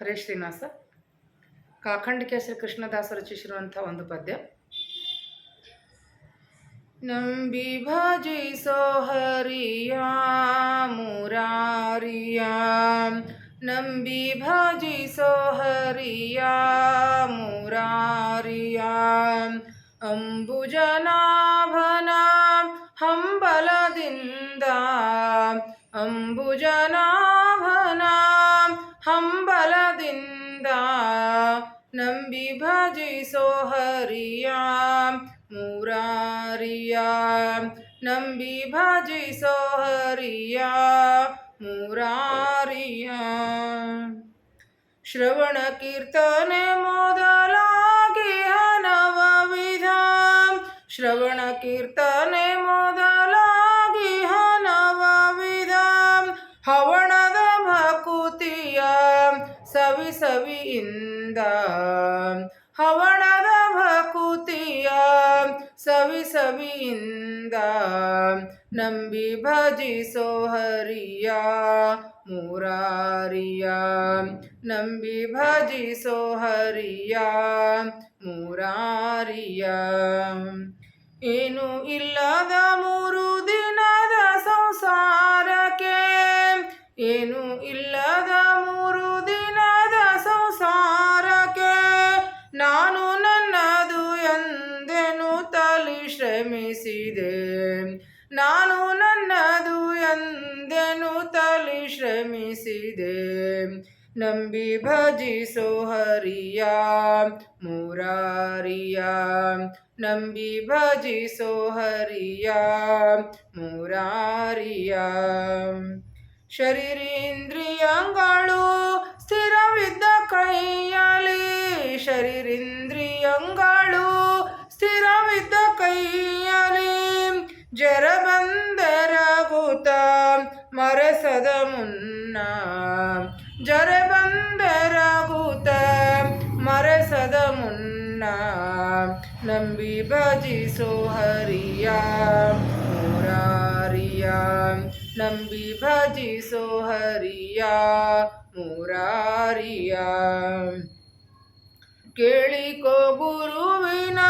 ಹರೇ ಶ್ರೀನಿವಾಸ. ಕಾಖಂಡ ಕೇಸರಿ ಕೃಷ್ಣದಾಸ ರಚಿಸಿರುವಂಥ ಒಂದು ಪದ್ಯ. ನಂಬಿ ಭಜಿಸೋ ಹರಿಯ ಮುರಾರಿಯ. ನಂಬಿ ಭಜಿಸೋ ಹರಿಯ ಮುರಾರಿಯ. ಅಂಬುಜನಾಭನ ಹಂಬಲದಿಂದ ಅಂಬುಜನಾಭನ ನಂಬಿ ಭಜಿಸೋ ಹರಿಯ ಮುರಾರಿಯ. ನಂಬಿ ಭಜಿಸೋ ಹರಿಯ ಮುರಾರಿಯ. ಶ್ರವಣ ಕೀರ್ತನೆ ಮೊದಲಾಗಿ ಹನವ ವಿಧ. ಶ್ರವಣ ಕೀರ್ತನೆ ಮೊದಲಾಗಿ ಹನವ ವಿಧ. ಹವಣದ ಭಕುತಿಯ ಸವಿ ಸವಿಯಿಂದ ಹವಣದ ಭಕುತಿಯ ಸವಿ ಸವಿಯಿಂದ ನಂಬಿ ಭಜಿಸೋ ಹರಿಯ ಮೂರಾರಿಯ. ನಂಬಿ ಭಜಿಸೋ ಹರಿಯ ಮೂರಾರಿಯ. ಏನು ಇಲ್ಲದ ಮೂರು ದಿನದ ಶ್ರಮಿಸಿದೆ ನಂಬಿ ಭಜಿಸೋ ಹರಿಯ ಮುರಾರಿಯ. ನಂಬಿ ಭಜಿಸೋ ಹರಿಯ ಮುರಾರಿಯ. ಶರೀರೇಂದ್ರಿಯಂಗಳು ಸ್ಥಿರವಿದ್ದ ಕೈಯಲ್ಲಿ ಶರೀರೇಂದ್ರಿಯಗಳು ಮುನ್ನ ಜರ ಬಂದರಗುತ ಮರಸದ ಮುನ್ನ ನಂಬಿ ಭಜಿಸೋ ಹರಿಯ ಮುರಾರಿಯ ನಂಬಿ ಭಜಿಸೋ ಹರಿಯ ಮುರಾರಿಯ ಕೇಳಿಕೋ ಗುರುವಿನ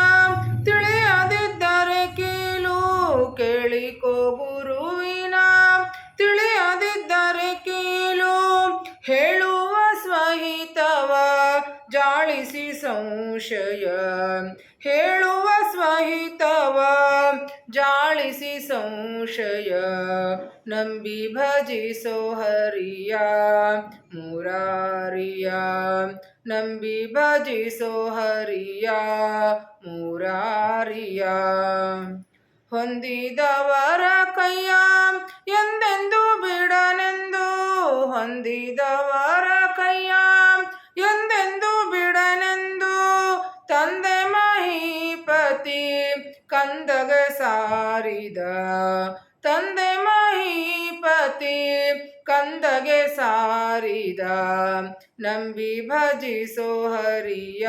ಹೇಳುವ ಸ್ವಹಿತವ, ಜಾಳಿಸಿ ಸಂಶಯ. ಹೇಳುವ ಸ್ವಹಿತವ, ಜಾಳಿಸಿ ಸಂಶಯ. ನಂಬಿ ಭಜಿಸೋ ಹರಿಯ, ಮುರಾರಿಯ. ನಂಬಿ ಭಜಿಸೋ ಹರಿಯ, ಮುರಾರಿಯ. ಹೊಂದಿದವರ ಕೈಯ ಎಂದೆಂದು ಬಿಡನೆಂದು ಹೊಂದಿದವರ ಕೈಯ ಎಂದೆಂದು ಬಿಡನೆಂದು ತಂದೆ ಮಹಿಪತಿ ಕಂದಗ ಸಾರಿದ ತಂದೆ ಮಹೀಪತಿ ಕಂದಗೆ ಸಾರಿದ, ನಂಬಿ ಭಜಿಸೋ ಹರಿಯ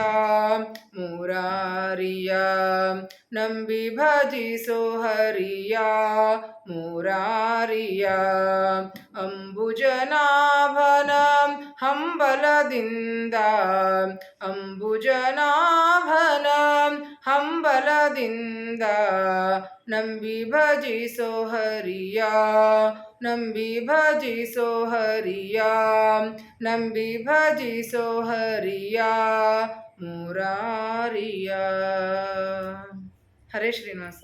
ಮುರಾರಿಯ. ನಂಬಿ ಭಜಿಸೋ ಹರಿಯ ಮುರಾರಿಯ. ಅಂಬುಜನಾಭನ ಹಂಬಲದಿಂದ ಅಂಬುಜನಾಭನ ಹಂಬಲದಿಂದ, ನಂಬಿ ಭಜಿಸೋ ಹರಿಯ, ನಂಬಿ ಭಜಿಸೋ ಹರಿಯ ನಂಬಿ ಭಜಿಸೋ ಹರಿಯ ಮುರಾರಿಯ ಹರೇ ಶ್ರೀನಿವಾಸ